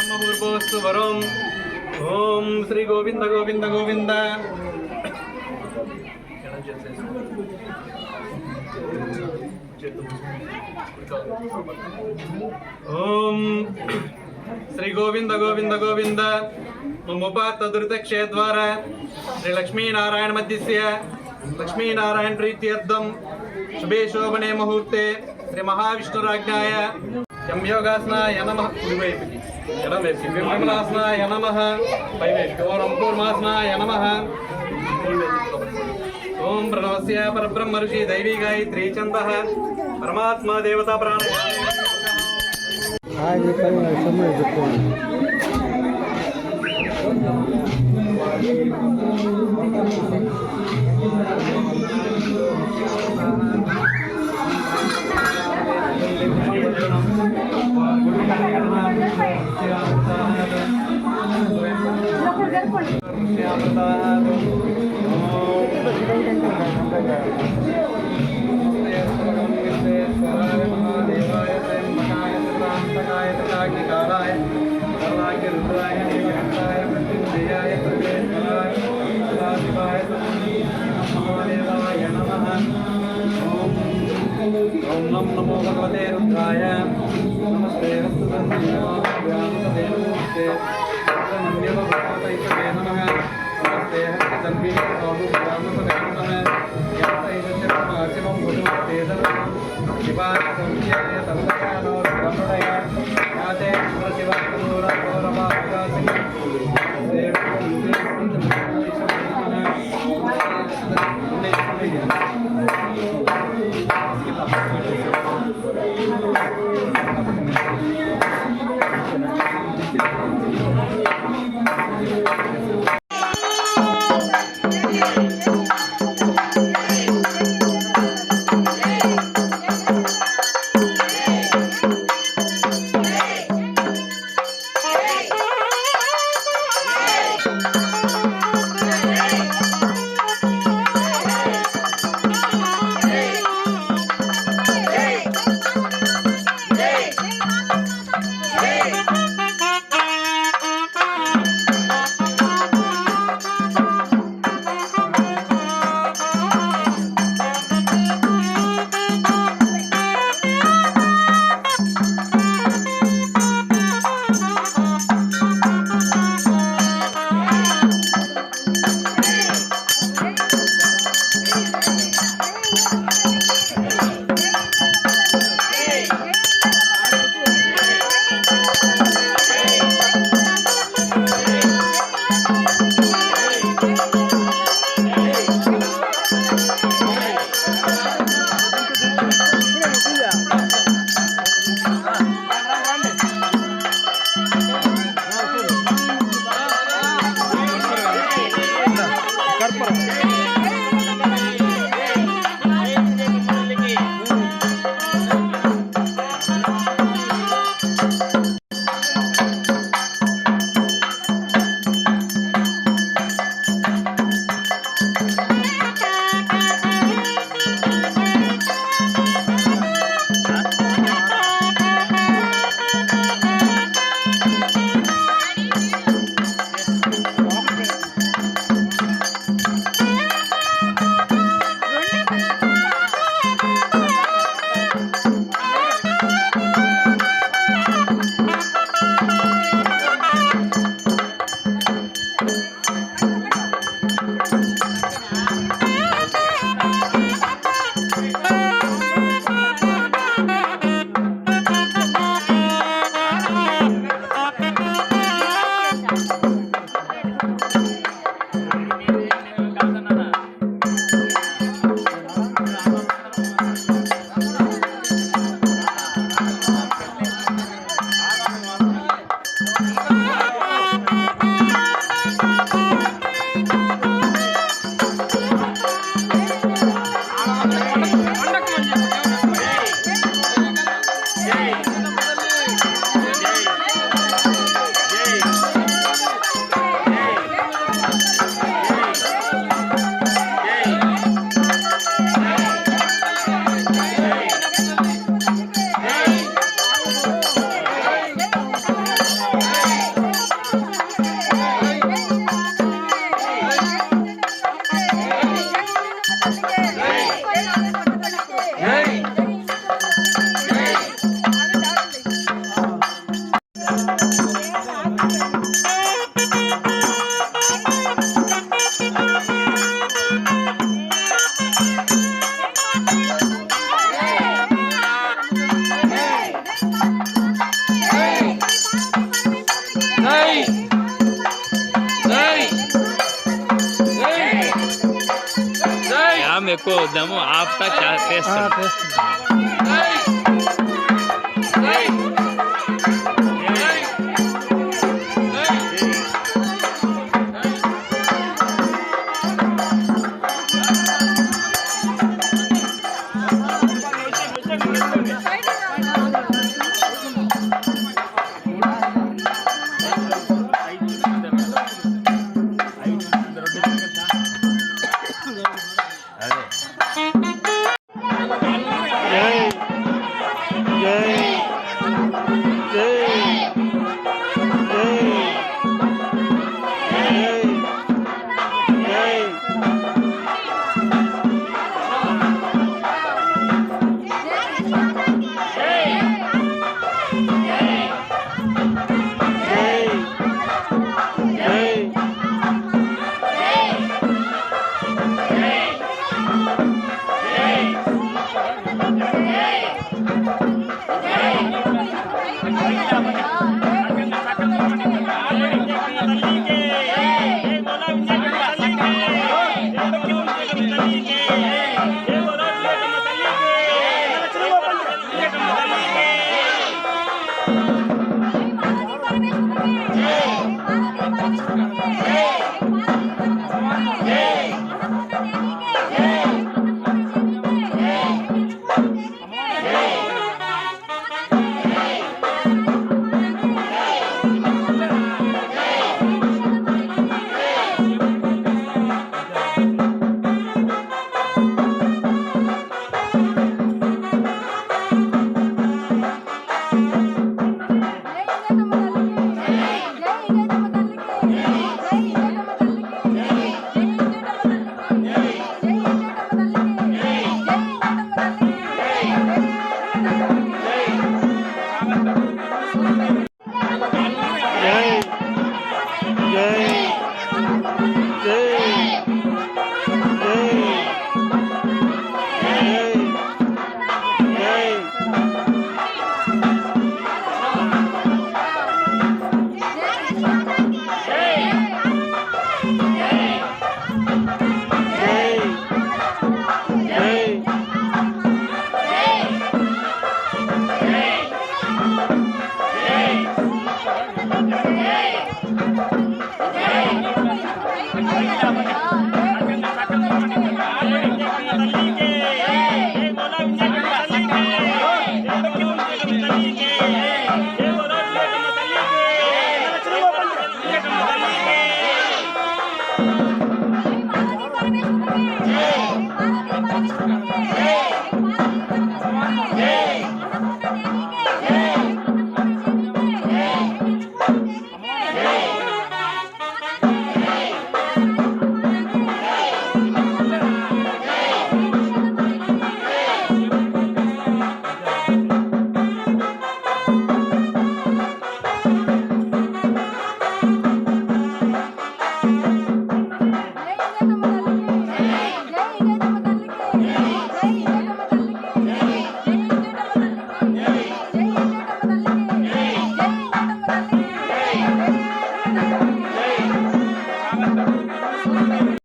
బ్రహ్మపూర్వోస్తు వరం ఓం శ్రీ గోవింద గోవింద గోవింద ఓం శ్రీ గోవింద గోవింద గోవింద మముపాత్తదురితక్షేద్వార శ్రీ లక్ష్మీనారాయణ మధ్యస్య లక్ష్మీనారాయణ ప్రీత్యర్థం శుభే శోభనే ముహూర్తే శ్రీ మహావిష్ణురాజ్ఞాయ యం యోగాసనాయ నమ కుడివైపుకి ఎడమే సింహనాసనాయ నమ. పైన శివరంపూర్మాసనాయ నమ. ఓం ప్రణవస్య పరబ్రహ్మ ఋషి దైవీ గాయత్రీ చంద పరమాత్మా దేవతా ప్రాణ నమో భగవతే రుద్రాయ నమస్తే హస్తదంతే నమస్తే మంద్యభగవతైతే నమః నమస్తే హస్తదంబి బాహు బ్రాహ్మణపదే నమః para Yeah. मेरे को दमो आपका क्या टेस्ट